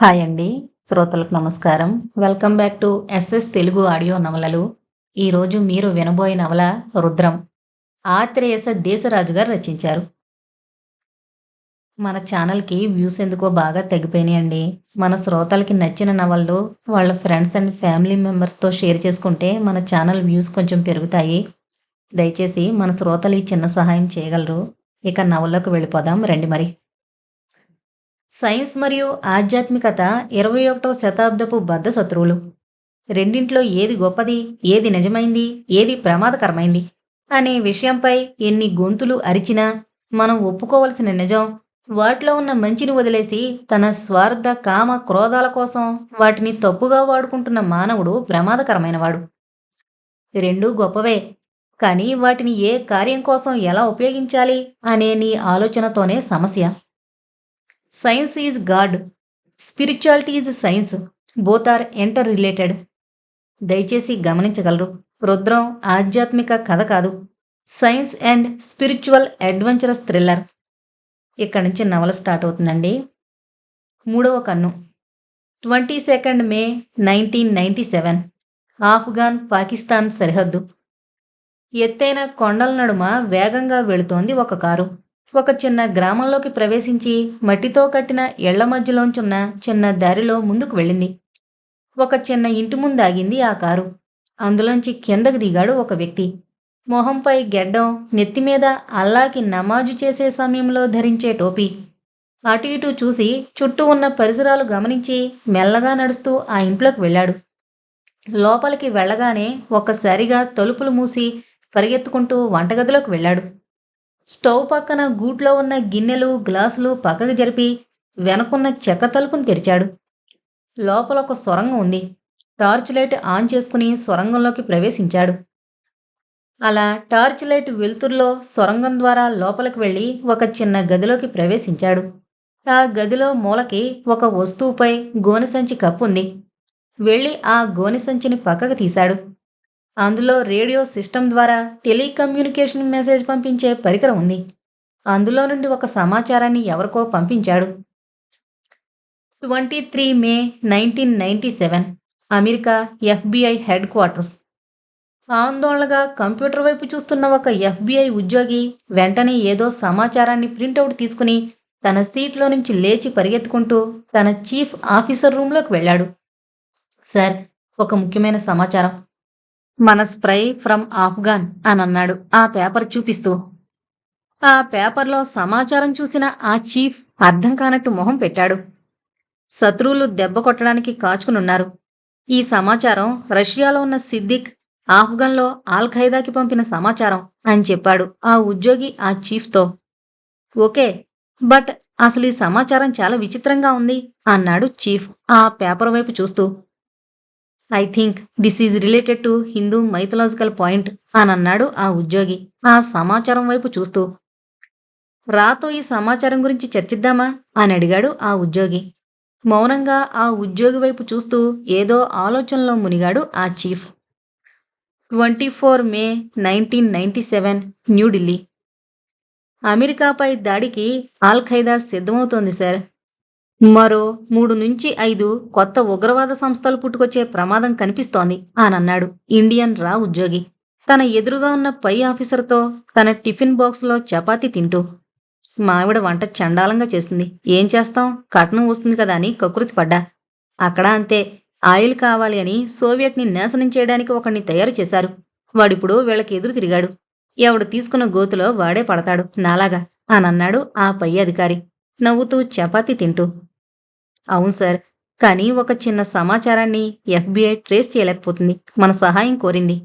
Hi అండి. శ్రోతలకు నమస్కారం. Welcome back to SS Telugu audio నవలలు. ఈరోజు మీరు వినబోయే నవల రుద్రం. ఆత్రేయస దేశరాజు గారు రచించారు. మన ఛానల్కి వ్యూస్ ఎందుకో బాగా తగ్గిపోయినాయండి మన శ్రోతలకి నచ్చిన నవళ్ళు వాళ్ళ ఫ్రెండ్స్ అండ్ ఫ్యామిలీ మెంబర్స్తో షేర్ చేసుకుంటే మన ఛానల్ వ్యూస్ కొంచెం పెరుగుతాయి. దయచేసి మన శ్రోతలు ఈ చిన్న సహాయం చేయగలరు. ఇక నవల్లోకి వెళ్ళిపోదాం. రండి మరి. సైన్స్ మరియు ఆధ్యాత్మికత ఇరవై ఒకటవ శతాబ్దపు బద్ధ శత్రువులు. రెండింట్లో ఏది గొప్పది ఏది నిజమైంది ఏది ప్రమాదకరమైంది అనే విషయంపై ఎన్ని గొంతులు అరిచినా మనం ఒప్పుకోవలసిన నిజం వాటిలో ఉన్న మంచిని వదిలేసి తన స్వార్థ కామ క్రోధాల కోసం వాటిని తప్పుగా వాడుకుంటున్న మానవుడు ప్రమాదకరమైనవాడు. రెండూ గొప్పవే కానీ వాటిని ఏ కార్యం కోసం ఎలా ఉపయోగించాలి అనే నీ ఆలోచనతోనే సమస్య. Science is god spirituality is science both are interrelated దయచేసి గమనించగలరు. రుద్రం ఆధ్యాత్మిక కథ కాదు. Science and spiritual adventurous thriller ఇక్కడ నుంచి నవల స్టార్ట్ అవుతుందండి. మూడవ కన్ను. Twenty second May nineteen ninety seven. Afghan Pakistan సరిహద్దు. ఎత్తైన కొండల నడుమ వేగంగా వెళుతోంది ఒక కారు. ఒక చిన్న గ్రామంలోకి ప్రవేశించి మట్టితో కట్టిన ఇళ్ళ మధ్యలోంచున్న చిన్న దారిలో ముందుకు వెళ్ళింది. ఒక చిన్న ఇంటి ముందు ఆగింది ఆ కారు. అందులోంచి కిందకు దిగాడు ఒక వ్యక్తి. మొహంపై గెడ్డం నెత్తిమీద అల్లాకి నమాజు చేసే సమయంలో ధరించే టోపీ. అటు ఇటు చూసి చుట్టూ ఉన్న పరిసరాలు గమనించి మెల్లగా నడుస్తూ ఆ ఇంట్లోకి వెళ్ళాడు. లోపలికి వెళ్ళగానే ఒక్కసారిగా తలుపులు మూసి పరిగెత్తుకుంటూ వంటగదిలోకి వెళ్ళాడు. స్టవ్ పక్కన గూట్లో ఉన్న గిన్నెలు గ్లాసులు పక్కకు జరిపి వెనకున్న చెక్క తలుపును తెరిచాడు. లోపల ఒక సొరంగం ఉంది. టార్చ్ లైట్ ఆన్ చేసుకుని సొరంగంలోకి ప్రవేశించాడు. అలా టార్చ్ లైట్ వెలుతురులో సొరంగం ద్వారా లోపలికి వెళ్ళి ఒక చిన్న గదిలోకి ప్రవేశించాడు. ఆ గదిలో మూలకి ఒక వస్తువుపై గోనె సంచి కప్పు ఉంది వెళ్ళి ఆ గోనె సంచిని పక్కకు తీశాడు. అందులో రేడియో సిస్టమ్ ద్వారా టెలికమ్యూనికేషన్ మెసేజ్ పంపించే పరికరం ఉంది. అందులో నుండి ఒక సమాచారాన్ని ఎవరికో పంపించాడు. Twenty three May nineteen ninety seven America FBI headquarters. ఆందోళనగా కంప్యూటర్ వైపు చూస్తున్న ఒక ఎఫ్బిఐ ఉద్యోగి వెంటనే ఏదో సమాచారాన్ని ప్రింటౌట్ తీసుకుని తన సీట్లో నుంచి లేచి పరిగెత్తుకుంటూ తన చీఫ్ ఆఫీసర్ రూంలోకి వెళ్ళాడు. సార్ ఒక ముఖ్యమైన సమాచారం. మన స్ప్రై ఫ్రమ్ ఆఫ్ఘాన్ అని అన్నాడు. ఆ పేపర్ చూపిస్తూ. ఆ పేపర్లో సమాచారం చూసిన ఆ చీఫ్ అర్థం కానట్టు మొహం పెట్టాడు. శత్రువులు దెబ్బ కొట్టడానికి కాచుకునున్నారు. ఈ సమాచారం రష్యాలో ఉన్న సిద్దిక్ ఆఫ్ఘన్లో ఆల్ ఖైదాకి పంపిన సమాచారం అని చెప్పాడు ఆ ఉద్యోగి ఆ చీఫ్తో. ఓకే బట్ అసలు ఈ సమాచారం చాలా విచిత్రంగా ఉంది అన్నాడు చీఫ్. ఆ పేపర్ వైపు చూస్తూ. I think this is related to Hindu mythological point అని అన్నాడు ఆ ఉద్యోగి. ఆ సమాచారం వైపు చూస్తూ రాతో ఈ సమాచారం గురించి చర్చిద్దామా? అని అడిగాడు ఆ ఉద్యోగి. మౌనంగా ఆ ఉద్యోగి వైపు చూస్తూ ఏదో ఆలోచనలో మునిగాడు ఆ chief. Twenty four May nineteen ninety seven New Delhi అమెరికాపై దాడికి ఆల్ ఖైదా సిద్ధమవుతోంది సార్. మరో మూడు నుంచి ఐదు కొత్త ఉగ్రవాద సంస్థలు పుట్టుకొచ్చే ప్రమాదం కనిపిస్తోంది అనన్నాడు ఇండియన్ రా ఉద్యోగి. తన ఎదురుగా ఉన్న పై ఆఫీసర్తో తన టిఫిన్ బాక్స్లో చపాతీ తింటూ మావిడ వంట చండాలంగా చేస్తుంది. ఏం చేస్తాం? కట్నం వస్తుంది కదా అని కకృతి పడ్డా. అక్కడ అంతే ఆయిల్ కావాలి అని సోవియట్ని నాశనం చేయడానికి ఒకడిని తయారు చేశారు. వాడిప్పుడు వీళ్ళకి ఎదురు తిరిగాడు. ఎవడు తీసుకున్న గోతులో వాడే పడతాడు నాలాగా అనన్నాడు ఆ పై అధికారి. నవ్వుతూ చపాతీ తింటూ అవును సార్. కానీ ఒక చిన్న సమాచారాన్ని ఎఫ్బిఐ ట్రేస్ చేయలేకపోతుంది. మన సహాయం కోరింది.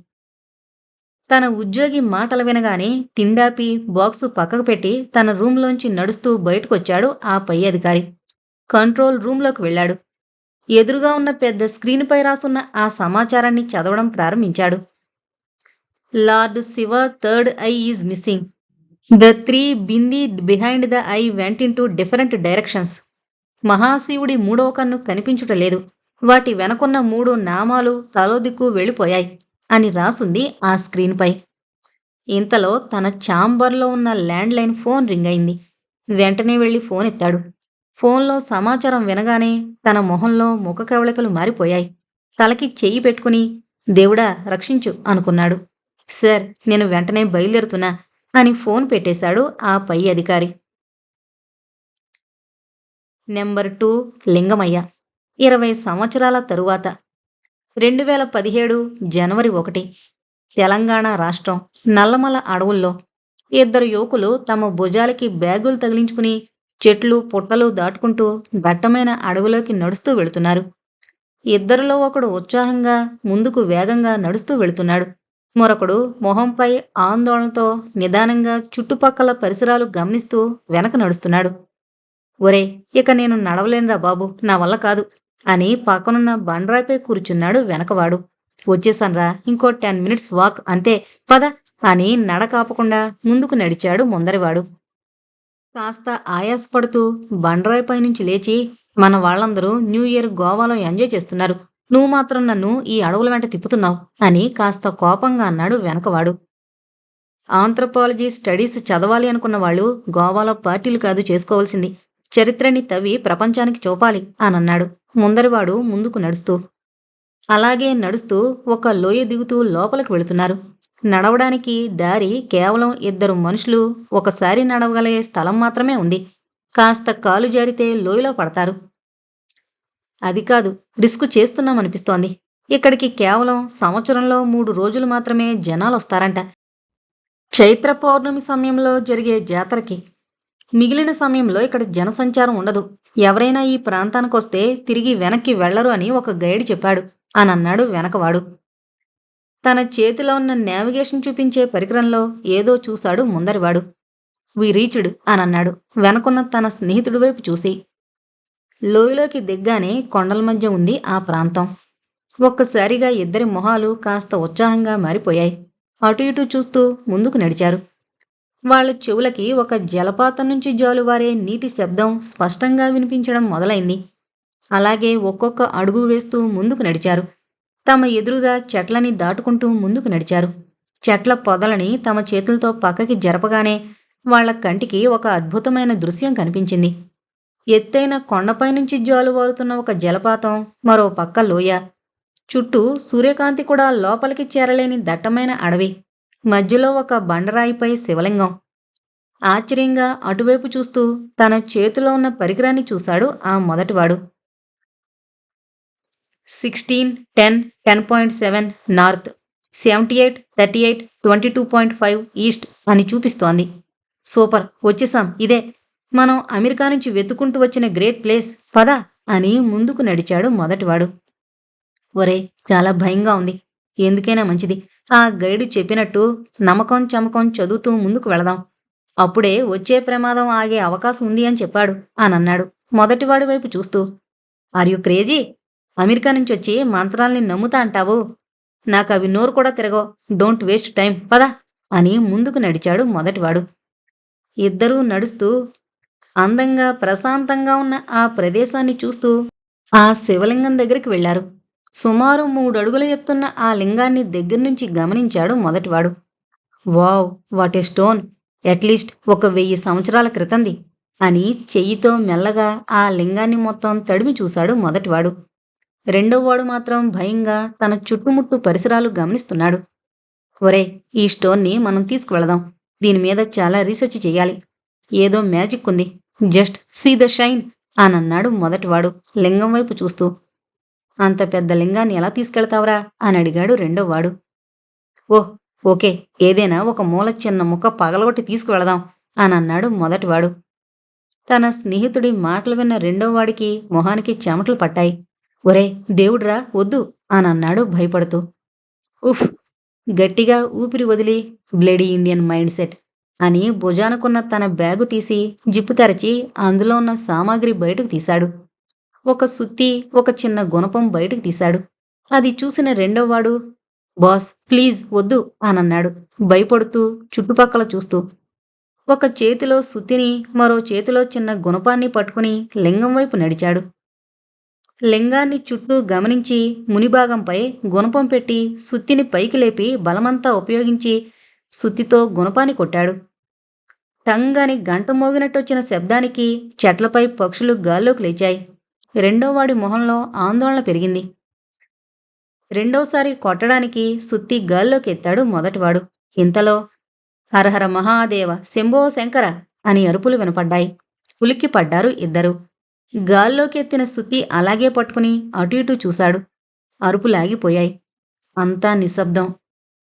తన ఉద్యోగి మాటలు వినగానే తిండాపి బాక్సు పక్కకు పెట్టి తన రూంలోంచి నడుస్తూ బయటకొచ్చాడు ఆ పై అధికారి. కంట్రోల్ రూంలోకి వెళ్ళాడు. ఎదురుగా ఉన్న పెద్ద స్క్రీన్పై రాసున్న ఆ సమాచారాన్ని చదవడం ప్రారంభించాడు. Lord Shiva third eye is missing. The three bindi behind the eye went into different directions. మహాశివుడి మూడవ కన్ను కనిపించుటలేదు. వాటి వెనకున్న మూడు నామాలు తలోదిక్కు వెళ్ళిపోయాయి అని రాసుంది ఆ స్క్రీన్పై. ఇంతలో తన ఛాంబర్లో ఉన్న ల్యాండ్లైన్ ఫోన్ రింగ్ అయింది వెంటనే వెళ్ళి ఫోన్ ఎత్తాడు. ఫోన్లో సమాచారం వినగానే తన మొహంలో ముఖ కవళికలు మారిపోయాయి. తలకి చెయ్యి పెట్టుకుని దేవుడా రక్షించు అనుకున్నాడు. సార్ నేను వెంటనే బయలుదేరుతున్నా అని ఫోన్ పెట్టేశాడు ఆ పై అధికారి. Number two Lingamayya. ఇరవై సంవత్సరాల తరువాత రెండు వేల పదిహేడు జనవరి ఒకటి తెలంగాణ రాష్ట్రం నల్లమల అడవుల్లో ఇద్దరు యువకులు తమ భుజాలకి బ్యాగులు తగిలించుకుని చెట్లు పుట్టలు దాటుకుంటూ దట్టమైన అడవిలోకి నడుస్తూ వెళుతున్నారు. ఇద్దరిలో ఒకడు ఉత్సాహంగా ముందుకు వేగంగా నడుస్తూ వెళుతున్నాడు. మరొకడు మొహంపై ఆందోళనతో నిదానంగా చుట్టుపక్కల పరిసరాలు గమనిస్తూ వెనక నడుస్తున్నాడు. ఒరే ఇక నేను నడవలేనురా బాబు నా వల్ల కాదు అని పక్కనున్న బండ్రాయిపై కూర్చున్నాడు వెనకవాడు. వచ్చేసాన్రా ఇంకో టెన్ మినిట్స్ వాక్ అంతే పద అని నడకాపకుండా ముందుకు నడిచాడు ముందరివాడు. కాస్త ఆయాసపడుతూ బండరాయిపై నుంచి లేచి మన వాళ్ళందరూ న్యూ ఇయర్ గోవాలో ఎంజాయ్ చేస్తున్నారు. నువ్వు మాత్రం నన్ను ఈ అడవుల వెంట తిప్పుతున్నావు అని కాస్త కోపంగా అన్నాడు వెనకవాడు. ఆంథ్రపాలజీ స్టడీస్ చదవాలి అనుకున్న వాళ్ళు గోవాలో పార్టీలు కాదు చేసుకోవాల్సింది. చరిత్రని తవ్వి ప్రపంచానికి చూపాలి అనన్నాడు. ముందరివాడు ముందుకు నడుస్తూ అలాగే నడుస్తూ ఒక లోయ దిగుతూ లోపలికి వెళుతున్నారు. నడవడానికి దారి కేవలం ఇద్దరు మనుషులు ఒకసారి నడవగలిగే స్థలం మాత్రమే ఉంది. కాస్త కాలు జారితే లోయలో పడతారు. అది కాదు రిస్క్ చేస్తున్నామనిపిస్తోంది. ఇక్కడికి కేవలం సంవత్సరంలో మూడు రోజులు మాత్రమే జనాలు వస్తారంట చైత్ర పౌర్ణమి సమయంలో జరిగే జాతరకి మిగిలిన సమయంలో ఇక్కడ జనసంచారం ఉండదు. ఎవరైనా ఈ ప్రాంతానికి వస్తే తిరిగి వెనక్కి వెళ్ళరు అని ఒక గైడ్ చెప్పాడు. అని అన్నాడు వెనకవాడు. తన చేతిలో ఉన్న నావిగేషన్ చూపించే పరికరంలో ఏదో చూశాడు ముందరివాడు. We reached అనన్నాడు. వెనకున్న తన స్నేహితుడి వైపు చూసి. లోయలోకి దిగ్గానే కొండల మధ్య ఉంది ఆ ప్రాంతం. ఒక్కసారిగా ఇద్దరి మొహాలు కాస్త ఉత్సాహంగా మారిపోయాయి. అటు ఇటు చూస్తూ ముందుకు నడిచారు. వాళ్ళ చెవులకి ఒక జలపాతం నుంచి జాలువారే నీటి శబ్దం స్పష్టంగా వినిపించడం మొదలైంది. అలాగే ఒక్కొక్క అడుగు వేస్తూ ముందుకు నడిచారు. తమ ఎదురుగా చెట్లని దాటుకుంటూ ముందుకు నడిచారు. చెట్ల పొదలని తమ చేతులతో పక్కకి జరపగానే వాళ్ళ కంటికి ఒక అద్భుతమైన దృశ్యం కనిపించింది. ఎత్తైన కొండపై నుంచి జాలువారుతున్న ఒక జలపాతం మరో పక్క లోయ. చుట్టూ సూర్యకాంతి కూడా లోపలికి చేరలేని దట్టమైన అడవి. మధ్యలో ఒక బండరాయిపై శివలింగం. ఆశ్చర్యంగా అటువైపు చూస్తూ తన చేతిలో ఉన్న పరికరాన్ని చూశాడు ఆ మొదటివాడు. Sixteen ten ten point seven north seventy eight thirty eight twenty two point five east అని చూపిస్తోంది. సూపర్ వచ్చేసాం ఇదే. మనం అమెరికా నుంచి వెతుకుంటూ వచ్చిన గ్రేట్ ప్లేస్ పద అని ముందుకు నడిచాడు మొదటివాడు. ఒరే చాలా భయంగా ఉంది. ఎందుకైనా మంచిది. ఆ గైడు చెప్పినట్టు నమ్మకం చమకం చదువుతూ ముందుకు వెళదాం. అప్పుడే వచ్చే ప్రమాదం ఆగే అవకాశం ఉంది అని చెప్పాడు అన్నాడు మొదటివాడి వైపు చూస్తూ. ఆర్ యు క్రేజీ అమెరికా నుంచి వచ్చి మంత్రాల్ని నమ్ముతా అంటావు? నాకు అవి నోరు కూడా తిరగవు. డోంట్ వేస్ట్ టైం పద అని ముందుకు నడిచాడు మొదటివాడు. ఇద్దరూ నడుస్తూ అందంగా ప్రశాంతంగా ఉన్న ఆ ప్రదేశాన్ని చూస్తూ ఆ శివలింగం దగ్గరికి వెళ్ళారు సుమారు మూడడుగుల ఎత్తున్న ఆ లింగాన్ని దగ్గర నుంచి గమనించాడు మొదటివాడు. Wow what a stone! At least ఒక వెయ్యి సంవత్సరాల క్రితంది అని చెయ్యితో మెల్లగా ఆ లింగాన్ని మొత్తం తడిమి చూశాడు మొదటివాడు. రెండోవాడు మాత్రం భయంగా తన చుట్టుముట్టు పరిసరాలు గమనిస్తున్నాడు. ఒరే ఈ స్టోన్ని మనం తీసుకువెళదాం. దీని మీద చాలా రీసెర్చ్ చేయాలి ఏదో మ్యాజిక్ ఉంది జస్ట్ సీ ద షైన్ అనన్నాడు మొదటివాడు లింగం వైపు చూస్తూ. అంత పెద్ద లింగాన్ని ఎలా తీసుకెళ్తావురా? అని అడిగాడు రెండోవాడు. ఓహ్ ఓకే ఏదైనా ఒక మూల చిన్న ముక్క పగలగొట్టి తీసుకువెళదాం అని అన్నాడు మొదటివాడు. తన స్నేహితుడి మాటలు విన్న రెండోవాడికి మొహానికి చెమటలు పట్టాయి. ఒరే దేవుడ్రా వద్దు అని అన్నాడు భయపడుతూ. ఉఫ్ గట్టిగా ఊపిరి వదిలి బ్లడీ ఇండియన్ మైండ్ సెట్ అని భుజానుకున్న తన బ్యాగు తీసి జిప్పు తెరచి అందులో ఉన్న సామాగ్రి బయటకు తీశాడు. ఒక సుత్తి ఒక చిన్న గుణపం బయటకు తీశాడు. అది చూసిన రెండోవాడు బాస్ ప్లీజ్ వద్దు అనన్నాడు. భయపడుతూ చుట్టుపక్కల చూస్తూ. ఒక చేతిలో సుత్తిని మరో చేతిలో చిన్న గుణపాన్ని పట్టుకుని లింగం వైపు నడిచాడు. లింగాన్ని చుట్టూ గమనించి మునిభాగంపై గుణపం పెట్టి సుత్తిని పైకి లేపి బలమంతా ఉపయోగించి సుత్తితో గుణపాన్ని కొట్టాడు. టంగ్ అని గంట మోగినట్టొచ్చిన శబ్దానికి చెట్లపై పక్షులు గాల్లోకి లేచాయి. రెండోవాడి మొహంలో ఆందోళన పెరిగింది. రెండోసారి కొట్టడానికి సుత్తి గాల్లోకి ఎత్తాడు మొదటివాడు. ఇంతలో హరహర మహాదేవ శంభో శంకర అని అరుపులు వినపడ్డాయి. ఉలిక్కి పడ్డారు ఇద్దరు. గాల్లోకి ఎత్తిన సుత్తి అలాగే పట్టుకుని అటు ఇటు చూశాడు. అరుపులాగిపోయాయి. అంతా నిశ్శబ్దం.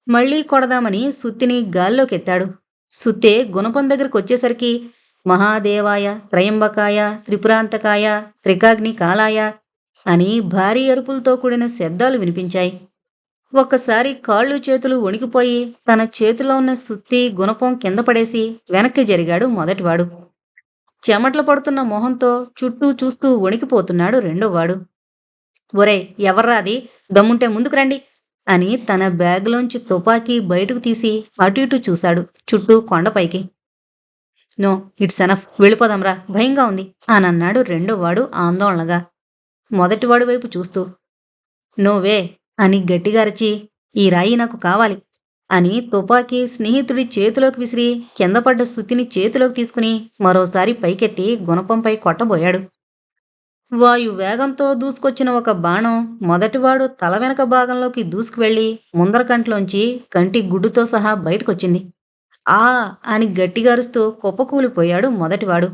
మళ్ళీ కొడదామని సుత్తిని గాల్లోకెత్తాడు. సుత్తే గుణపం దగ్గరకు వచ్చేసరికి మహాదేవాయ త్రయంబకాయ త్రిపురాంతకాయ త్రికాగ్ని కాలాయ అని భారీ అరుపులతో కూడిన శబ్దాలు వినిపించాయి. ఒక్కసారి కాళ్ళు చేతులు వణికిపోయి తన చేతిలో ఉన్న సుత్తి గుణపం కింద పడేసి వెనక్కి జరిగాడు మొదటివాడు. చెమట్లు పడుతున్న మొహంతో చుట్టూ చూస్తూ వణికిపోతున్నాడు రెండోవాడు. ఒరే ఎవర్రాది దమ్ముంటే ముందుకు రండి అని తన బ్యాగ్లోంచి తుపాకీ బయటకు తీసి అటు ఇటు చూశాడు చుట్టూ కొండపైకి. No it's enough. వెళ్ళిపోదాంరా. భయంగా ఉంది. అని అన్నాడు రెండోవాడు ఆందోళనగా. మొదటివాడు వైపు చూస్తూ. నోవే అని గట్టిగారచి ఈ రాయి నాకు కావాలి. అని తుపాకీ స్నేహితుడి చేతిలోకి విసిరి కింద పడ్డ చేతిలోకి తీసుకుని మరోసారి పైకెత్తి గుణపంపై కొట్టబోయాడు. వాయు వేగంతో దూసుకొచ్చిన ఒక బాణం మొదటివాడు తల వెనక భాగంలోకి దూసుకువెళ్ళి ముందరకంట్లోంచి కంటి గుడ్డుతో సహా బయటకొచ్చింది. ఆ అని గట్టిగారుస్తూ కుప్పకూలిపోయాడు మొదటివాడు.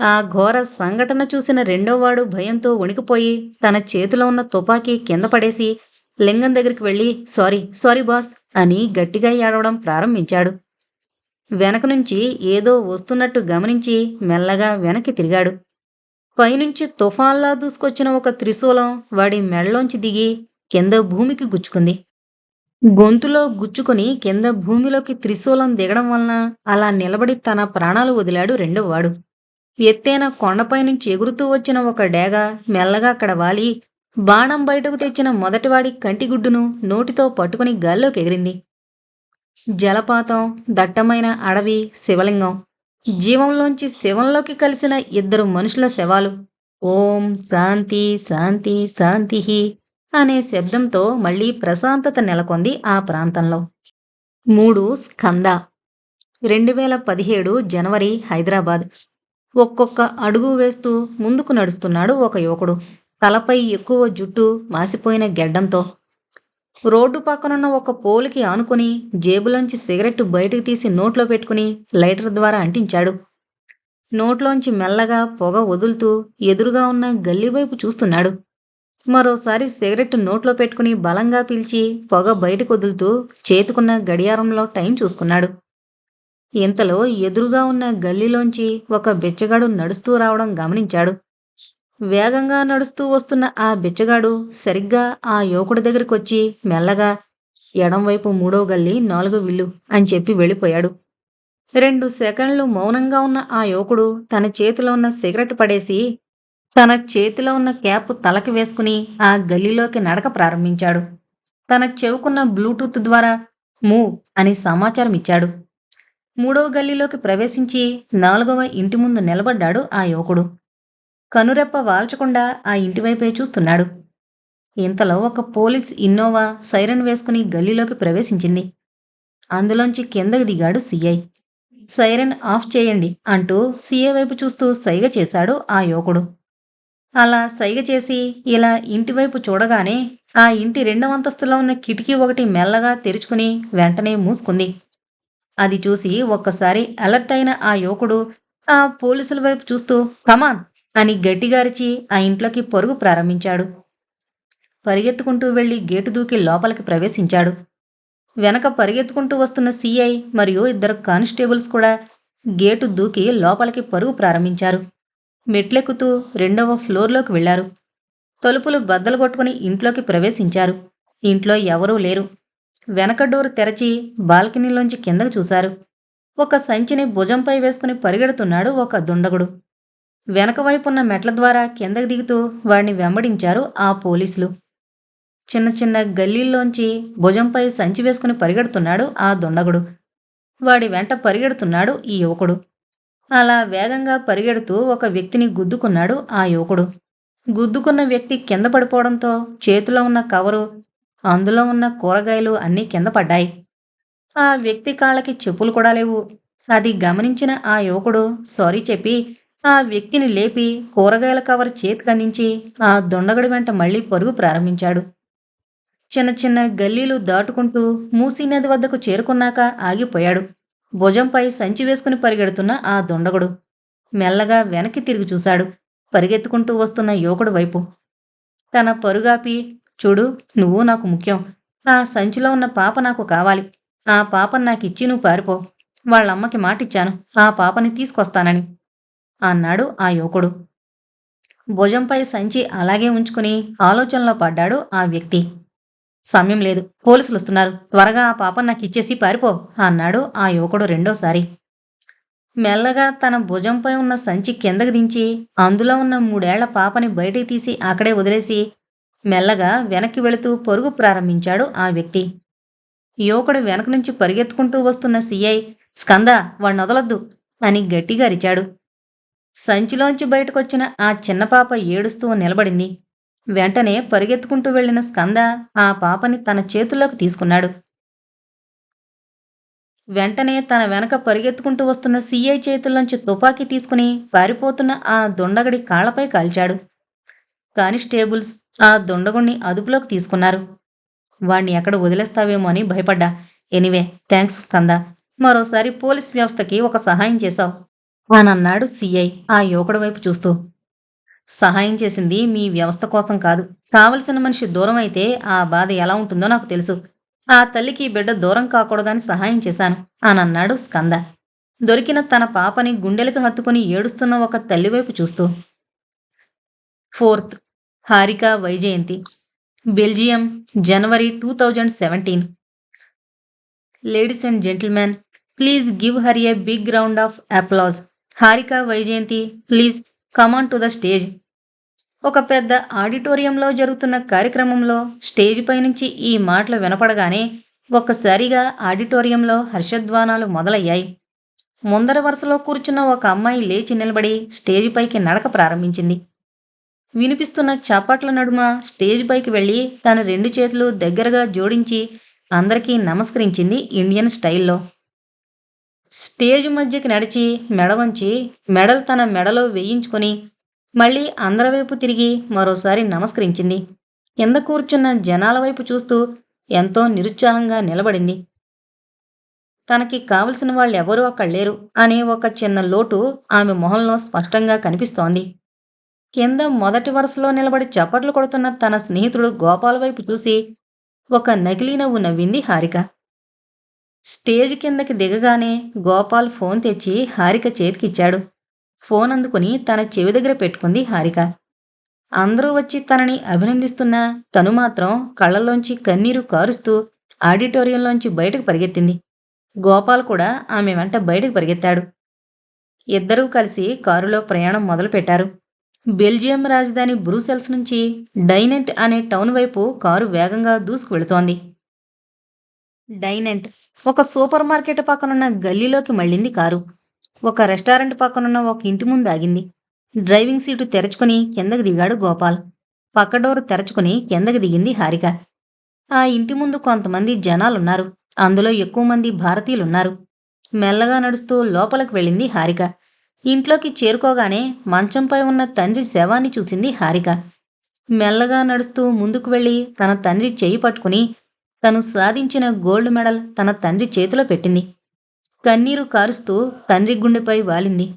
ఆ ఘోర సంఘటన చూసిన రెండోవాడు భయంతో వణికిపోయి తన చేతిలో ఉన్న తుపాకీ కింద పడేసి లింగం దగ్గరికి వెళ్ళి సారీ సారీ బాస్ అని గట్టిగా ఏడవడం ప్రారంభించాడు. వెనక నుంచి ఏదో వస్తున్నట్టు గమనించి మెల్లగా వెనక్కి తిరిగాడు. పైనుంచి తుఫాన్లా దూసుకొచ్చిన ఒక త్రిశూలం వాడి మెడలోంచి దిగి కింద భూమికి గుచ్చుకుంది. గొంతులో గుచ్చుకొని కింద భూమిలోకి త్రిశూలం దిగడం వలన అలా నిలబడి తన ప్రాణాలు వదిలాడు రెండోవాడు ఎత్తైన కొండపై నుంచి ఎగురుతూ వచ్చిన ఒక డేగ మెల్లగా అక్కడ వాలి. బాణం బయటకు తెచ్చిన మొదటివాడి కంటిగుడ్డును నోటితో పట్టుకుని గాల్లోకి ఎగిరింది. జలపాతం దట్టమైన అడవి శివలింగం. జీవంలోంచి శివంలోకి కలిసిన ఇద్దరు మనుషుల శవాలు. ఓం శాంతి శాంతి శాంతి అనే శబ్దంతో మళ్ళీ ప్రశాంతత నెలకొంది ఆ ప్రాంతంలో. మూడు స్కంద. రెండు వేల పదిహేడు జనవరి హైదరాబాద్. ఒక్కొక్క అడుగు వేస్తూ ముందుకు నడుస్తున్నాడు ఒక యువకుడు. తలపై ఎక్కువ జుట్టు మాసిపోయిన గెడ్డంతో. రోడ్డు పక్కనున్న ఒక పోలుకి ఆనుకుని జేబులోంచి సిగరెట్ బయటకు తీసి నోట్లో పెట్టుకుని లైటర్ ద్వారా అంటించాడు. నోట్లోంచి మెల్లగా పొగ వదులుతూ ఎదురుగా ఉన్న గల్లీ వైపు చూస్తున్నాడు. మరోసారి సిగరెట్ నోట్లో పెట్టుకుని బలంగా పీల్చి పొగ బయటకు వదులుతూ చేతుకున్న గడియారంలో టైం చూసుకున్నాడు. ఇంతలో ఎదురుగా ఉన్న గల్లీలోంచి ఒక బిచ్చగాడు నడుస్తూ రావడం గమనించాడు. వేగంగా నడుస్తూ వస్తున్న ఆ బిచ్చగాడు సరిగ్గా ఆ యువకుడి దగ్గరికొచ్చి మెల్లగా ఎడంవైపు మూడో గల్లి నాలుగో విల్లు అని చెప్పి వెళ్ళిపోయాడు. రెండు సెకండ్లు మౌనంగా ఉన్న ఆ యువకుడు తన చేతిలో ఉన్న సిగరెట్ పడేసి తన చేతిలో ఉన్న క్యాప్ తలకి వేసుకుని ఆ గల్లీలోకి నడక ప్రారంభించాడు. తన చెవుకున్న బ్లూటూత్ ద్వారా మూవ్ అని సమాచారం ఇచ్చాడు. మూడవ గల్లీలోకి ప్రవేశించి నాలుగవ ఇంటి ముందు నిలబడ్డాడు ఆ యువకుడు. కనురెప్ప వాల్చకుండా ఆ ఇంటివైపే చూస్తున్నాడు. ఇంతలో ఒక పోలీస్ ఇన్నోవా సైరన్ వేసుకుని గల్లీలోకి ప్రవేశించింది. అందులోంచి కిందకి దిగాడు సీఐ. సైరన్ ఆఫ్ చేయండి అంటూ సీఏ వైపు చూస్తూ సైగ చేశాడు ఆ యువకుడు. అలా సైగ చేసి ఇలా ఇంటివైపు చూడగానే ఆ ఇంటి రెండవ అంతస్తులో ఉన్న కిటికీ ఒకటి మెల్లగా తెరుచుకుని వెంటనే మూసుకుంది. అది చూసి ఒక్కసారి అలర్ట్ అయిన ఆ యువకుడు ఆ పోలీసుల వైపు చూస్తూ కమాన్ అని గట్టిగారిచి ఆ ఇంట్లోకి పరుగు ప్రారంభించాడు. పరిగెత్తుకుంటూ వెళ్ళి గేటు దూకి లోపలికి ప్రవేశించాడు. వెనక పరిగెత్తుకుంటూ వస్తున్న సీఐ మరియు ఇద్దరు కానిస్టేబుల్స్ కూడా గేటు దూకి లోపలికి పరుగు ప్రారంభించారు. మెట్లెక్కుతూ రెండవ ఫ్లోర్లోకి వెళ్ళారు తలుపులు బద్దలు కొట్టుకుని ఇంట్లోకి ప్రవేశించారు. ఇంట్లో ఎవరూ లేరు. వెనక డోరు తెరచి బాల్కనీలోంచి కిందకు చూశారు. ఒక సంచిని భుజంపై వేసుకుని పరిగెడుతున్నాడు ఒక దుండగుడు. వెనక వైపున్న మెట్ల ద్వారా కిందకు దిగుతూ వాడిని వెంబడించారు ఆ పోలీసులు. చిన్న చిన్న గల్లీల్లోంచి భుజంపై సంచి వేసుకుని పరిగెడుతున్నాడు ఆ దుండగుడు. వాడి వెంట పరిగెడుతున్నాడు ఈ యువకుడు. అలా వేగంగా పరిగెడుతూ ఒక వ్యక్తిని గుద్దుకున్నాడు ఆ యువకుడు. గుద్దుకున్న వ్యక్తి కింద పడిపోవడంతో చేతిలో ఉన్న కవరు అందులో ఉన్న కూరగాయలు అన్నీ కింద పడ్డాయి. ఆ వ్యక్తి కాళ్ళకి చెప్పులు కూడా లేవు. అది గమనించిన ఆ యువకుడు సారీ చెప్పి ఆ వ్యక్తిని లేపి కూరగాయల కవర్ చేతికందించి ఆ దొండగడి వెంట మళ్ళీ పరుగు ప్రారంభించాడు. చిన్న చిన్న గల్లీలు దాటుకుంటూ మూసీ నది వద్దకు చేరుకున్నాక ఆగిపోయాడు. భుజంపై సంచి వేసుకుని పరిగెడుతున్న ఆ దుండగుడు మెల్లగా వెనక్కి తిరిగి చూశాడు. పరిగెత్తుకుంటూ వస్తున్న యువకుడు వైపు. తన పరుగాపి చూడు నువ్వు నాకు ముఖ్యం. ఆ సంచిలో ఉన్న పాప నాకు కావాలి. ఆ పాపను నాకు ఇచ్చి నువ్వు పారిపో. వాళ్ళమ్మకి మాటిచ్చాను. ఆ పాపని తీసుకొస్తానని అన్నాడు ఆ యువకుడు. భుజంపై సంచి అలాగే ఉంచుకుని ఆలోచనలో పడ్డాడు ఆ వ్యక్తి. సమయం లేదు. పోలీసులు వస్తున్నారు త్వరగా ఆ పాపను నాకు ఇచ్చేసి పారిపో అన్నాడు ఆ యువకుడు రెండోసారి. మెల్లగా తన భుజంపై ఉన్న సంచి కిందకు దించి అందులో ఉన్న మూడేళ్ళ పాపని బయటికి తీసి అక్కడే వదిలేసి మెల్లగా వెనక్కి వెళుతూ పరుగు ప్రారంభించాడు ఆ వ్యక్తి. యువకుడు వెనక నుంచి పరిగెత్తుకుంటూ వస్తున్న సిఐ స్కంద వాడిని వదలొద్దు అని గట్టిగా అరిచాడు. సంచిలోంచి బయటకొచ్చిన ఆ చిన్న పాప ఏడుస్తూ నిలబడింది. వెంటనే పరిగెత్తుకుంటూ వెళ్ళిన స్కంద ఆ పాపని తన చేతుల్లోకి తీసుకున్నాడు. వెంటనే తన వెనక పరిగెత్తుకుంటూ వస్తున్న సీఐ చేతుల్లోంచి తుపాకీ తీసుకుని పారిపోతున్న ఆ దుండగడి కాళ్ళపై కాల్చాడు. కానిస్టేబుల్స్ ఆ దుండగుణ్ణి అదుపులోకి తీసుకున్నారు. వాణ్ణి ఎక్కడ వదిలేస్తావేమో అని భయపడ్డా. Anyway thanks Skanda. మరోసారి పోలీస్ వ్యవస్థకి ఒక సహాయం చేశావు. అనన్నాడు సీఐ ఆ యువకుడి వైపు చూస్తూ. సహాయం చేసింది మీ వ్యవస్థ కోసం కాదు. కావలసిన మనిషి దూరం అయితే ఆ బాధ ఎలా ఉంటుందో నాకు తెలుసు. ఆ తల్లికి బిడ్డ దూరం కాకూడదని సహాయం చేశాను అనన్నాడు స్కంద. దొరికిన తన పాపని గుండెలకు హత్తుకుని ఏడుస్తున్న ఒక తల్లి వైపు చూస్తూ fourth Harika Vaijayanti Belgium January two thousand seventeen. Ladies and gentlemen please give her a big round of applause. Harika Vaijayanti please come on to the stage ఒక పెద్ద ఆడిటోరియంలో జరుగుతున్న కార్యక్రమంలో స్టేజ్ పై నుంచి ఈ మాటలు వినపడగానే ఒక్కసారిగా ఆడిటోరియంలో హర్షధ్వానాలు మొదలయ్యాయి. ముందర వరుసలో కూర్చున్న ఒక అమ్మాయి లేచి నిలబడి స్టేజ్ పైకి నడక ప్రారంభించింది. వినిపిస్తున్న చప్పట్ల నడుమ స్టేజ్ పైకి వెళ్ళి తన రెండు చేతులు దగ్గరగా జోడించి అందరికీ నమస్కరించింది ఇండియన్ స్టైల్లో. స్టేజ్ మధ్యకి నడిచి మెడ వంచి మెడలు తన మెడలో వేయించుకొని మళ్ళీ అందరి వైపు తిరిగి మరోసారి నమస్కరించింది. కింద కూర్చున్న జనాల వైపు చూస్తూ ఎంతో నిరుత్సాహంగా నిలబడింది. తనకి కావలసిన వాళ్ళు ఎవరూ అక్కడ లేరు అనే ఒక చిన్న లోటు ఆమె మొహంలో స్పష్టంగా కనిపిస్తోంది. కింద మొదటి వరుసలో నిలబడి చప్పట్లు కొడుతున్న తన స్నేహితుడు గోపాల్ వైపు చూసి ఒక నకిలీ నవ్వు నవ్వింది హారిక. స్టేజ్ కిందకి దిగగానే గోపాల్ ఫోన్ తెచ్చి హారిక చేతికిచ్చాడు. ఫోన్ అందుకుని తన చెవి దగ్గర పెట్టుకుంది హారిక. అందరూ వచ్చి తనని అభినందిస్తున్నా తను మాత్రం కళ్ళల్లోంచి కన్నీరు కారుస్తూ ఆడిటోరియంలోంచి బయటకు పరిగెత్తింది. గోపాల్ కూడా ఆమె వెంట బయటకు పరిగెత్తాడు. ఇద్దరూ కలిసి కారులో ప్రయాణం మొదలుపెట్టారు. బెల్జియం రాజధాని బ్రూసెల్స్ నుంచి డైనెంట్ అనే టౌన్ వైపు కారు వేగంగా దూసుకు వెళుతోంది డైనెంట్ ఒక సూపర్ మార్కెట్ పక్కనున్న గల్లీలోకి మళ్ళింది కారు. ఒక రెస్టారెంట్ పక్కనున్న ఒక ఇంటి ముందు ఆగింది. డ్రైవింగ్ సీటు తెరుచుకుని కిందకి దిగాడు గోపాల్. పక్క డోరు తెరచుకుని కిందకి దిగింది హారిక. ఆ ఇంటి ముందు కొంతమంది జనాలున్నారు. అందులో ఎక్కువ మంది భారతీయులున్నారు. మెల్లగా నడుస్తూ లోపలికి వెళ్ళింది హారిక. ఇంట్లోకి చేరుకోగానే మంచంపై ఉన్న తండ్రి శవాన్ని చూసింది హారిక. మెల్లగా నడుస్తూ ముందుకు వెళ్ళి తన తండ్రి చేయి పట్టుకుని తను సాధించిన గోల్డ్ మెడల్ తన తండ్రి చేతిలో పెట్టింది. కన్నీరు కారుస్తూ తండ్రి గుండెపై వాలింది.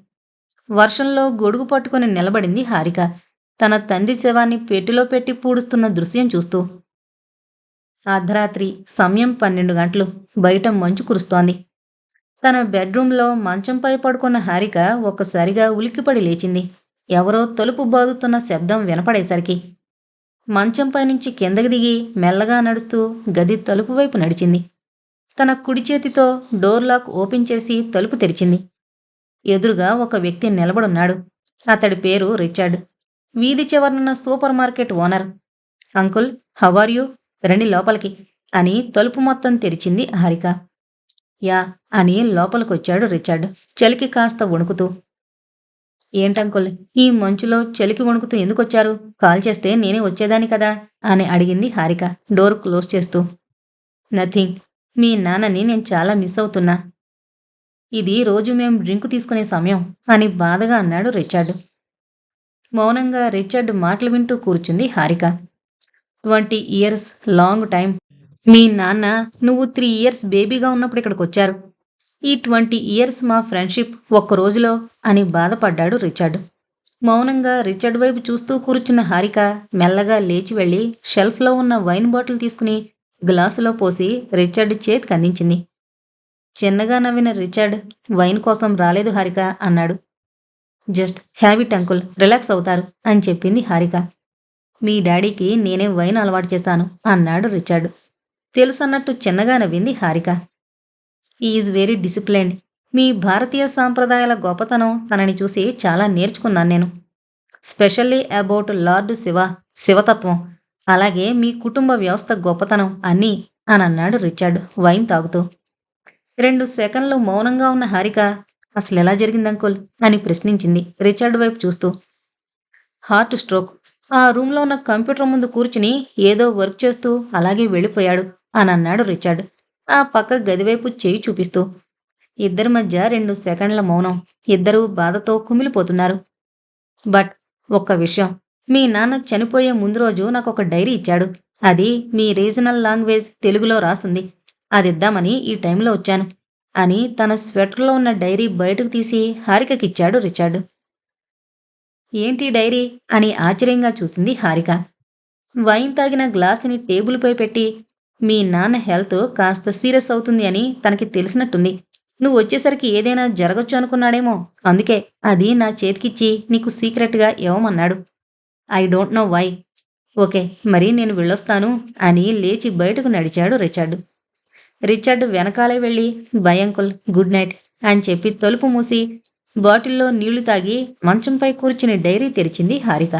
వర్షంలో గొడుగు పట్టుకుని నిలబడింది హారిక. తన తండ్రి శవాన్ని పెట్టిలో పెట్టి పూడుస్తున్న దృశ్యం చూస్తూ. అర్ధరాత్రి సమయం పన్నెండు గంటలు. బయట మంచు కురుస్తోంది. తన బెడ్రూంలో మంచంపై పడుకున్న హారిక ఒక్కసారిగా ఉలిక్కిపడి లేచింది. ఎవరో తలుపు బాదుతున్న శబ్దం వినపడేసరికి మంచంపై నుంచి కిందకి దిగి మెల్లగా నడుస్తూ గది తలుపు వైపు నడిచింది. తన కుడి చేతితో డోర్ లాక్ ఓపెన్ చేసి తలుపు తెరిచింది. ఎదురుగా ఒక వ్యక్తి నిలబడున్నాడు. అతడి పేరు రిచర్డ్. వీధి చివరనున్న supermarket owner. Uncle how are you? రండి లోపలికి అని తలుపు మొత్తం తెరిచింది హారిక. యా అని లోపలికొచ్చాడు రిచర్డ్. చలికి కాస్త వణుకుతూ ఏంటంకుల్ ఈ మంచులో చలికి వణుకుతూ ఎందుకొచ్చారు? కాల్ చేస్తే నేనే వచ్చేదాన్ని కదా? అని అడిగింది హారిక డోర్ క్లోజ్ చేస్తూ. నథింగ్ మీ నాన్నని నేను చాలా మిస్ అవుతున్నా. ఇది రోజు మేం డ్రింక్ తీసుకునే సమయం అని బాధగా అన్నాడు రిచర్డ్. మౌనంగా రిచర్డ్ మాటలు వింటూ కూర్చుంది Harika. Twenty years long time మీ నాన్న నువ్వు త్రీ ఇయర్స్ బేబీగా ఉన్నప్పుడు ఇక్కడికి వచ్చారు ఈ ట్వంటీ ఇయర్స్ మా ఫ్రెండ్షిప్ ఒక్క రోజులో అని బాధపడ్డాడు రిచర్డ్. మౌనంగా రిచర్డ్ వైపు చూస్తూ కూర్చున్న హారిక మెల్లగా లేచి వెళ్ళి షెల్ఫ్లో ఉన్న వైన్ బాటిల్ తీసుకుని గ్లాసులో పోసి రిచర్డ్ చేతికి అందించింది. చిన్నగా నవ్విన రిచర్డ్ వైన్ కోసం రాలేదు హారిక అన్నాడు. జస్ట్ హ్యాబిట్ అంకుల్ రిలాక్స్ అవుతారు అని చెప్పింది హారిక. మీ డాడీకి నేనే వైన్ అలవాటు చేశాను అన్నాడు రిచర్డ్. తెలుసన్నట్టు చిన్నగా నవ్వింది హారిక. ఈజ్ వెరీ డిసిప్లైన్డ్ మీ భారతీయ సాంప్రదాయాల గొప్పతనం తనని చూసి చాలా నేర్చుకున్నాను నేను. స్పెషల్లీ అబౌట్ లార్డ్ శివ శివతత్వం అలాగే మీ కుటుంబ వ్యవస్థ గొప్పతనం అని అని అన్నాడు రిచర్డ్ వైన్ తాగుతూ. రెండు సెకండ్లు మౌనంగా ఉన్న హారిక అసలు ఎలా జరిగింది అంకుల్? అని ప్రశ్నించింది రిచర్డ్ వైపు చూస్తూ. హార్ట్ స్ట్రోక్ ఆ రూమ్లో ఉన్న కంప్యూటర్ ముందు కూర్చుని ఏదో వర్క్ చేస్తూ అలాగే వెళ్ళిపోయాడు అని అన్నాడు రిచర్డ్. ఆ పక్క గదివైపు చేయి చూపిస్తూ. ఇద్దరి మధ్య రెండు సెకండ్ల మౌనం. ఇద్దరూ బాధతో కుమిలిపోతున్నారు. బట్ ఒక్క విషయం. మీ నాన్న చనిపోయే ముందు రోజు నాకు ఒక డైరీ ఇచ్చాడు. అది మీ రీజనల్ లాంగ్వేజ్ తెలుగులో రాసుంది. అది ఇద్దామని ఈ టైంలో వచ్చాను. అని తన స్వెటర్లో ఉన్న డైరీ బయటకు తీసి హారికకిచ్చాడు రిచార్డ్. ఏంటి డైరీ? అని ఆశ్చర్యంగా చూసింది హారిక. వైన్ తాగిన గ్లాసుని టేబుల్పై పెట్టి మీ నాన్న హెల్త్ కాస్త సీరియస్ అవుతుంది అని తనకి తెలిసినట్టుంది. నువ్వు వచ్చేసరికి ఏదైనా జరగచ్చు అనుకున్నాడేమో. అందుకే అది నా చేతికిచ్చి నీకు సీక్రెట్గా ఇవ్వమన్నాడు. I don't know why. Okay మరి నేను వెళ్ళొస్తాను అని లేచి బయటకు నడిచాడు రిచర్డ్. రిచర్డ్ వెనకాలే వెళ్ళి భయంకుల్ గుడ్ నైట్ అని చెప్పి తలుపు మూసి బాటిల్లో నీళ్ళు తాగి మంచంపై కూర్చుని డైరీ తెరిచింది హారిక.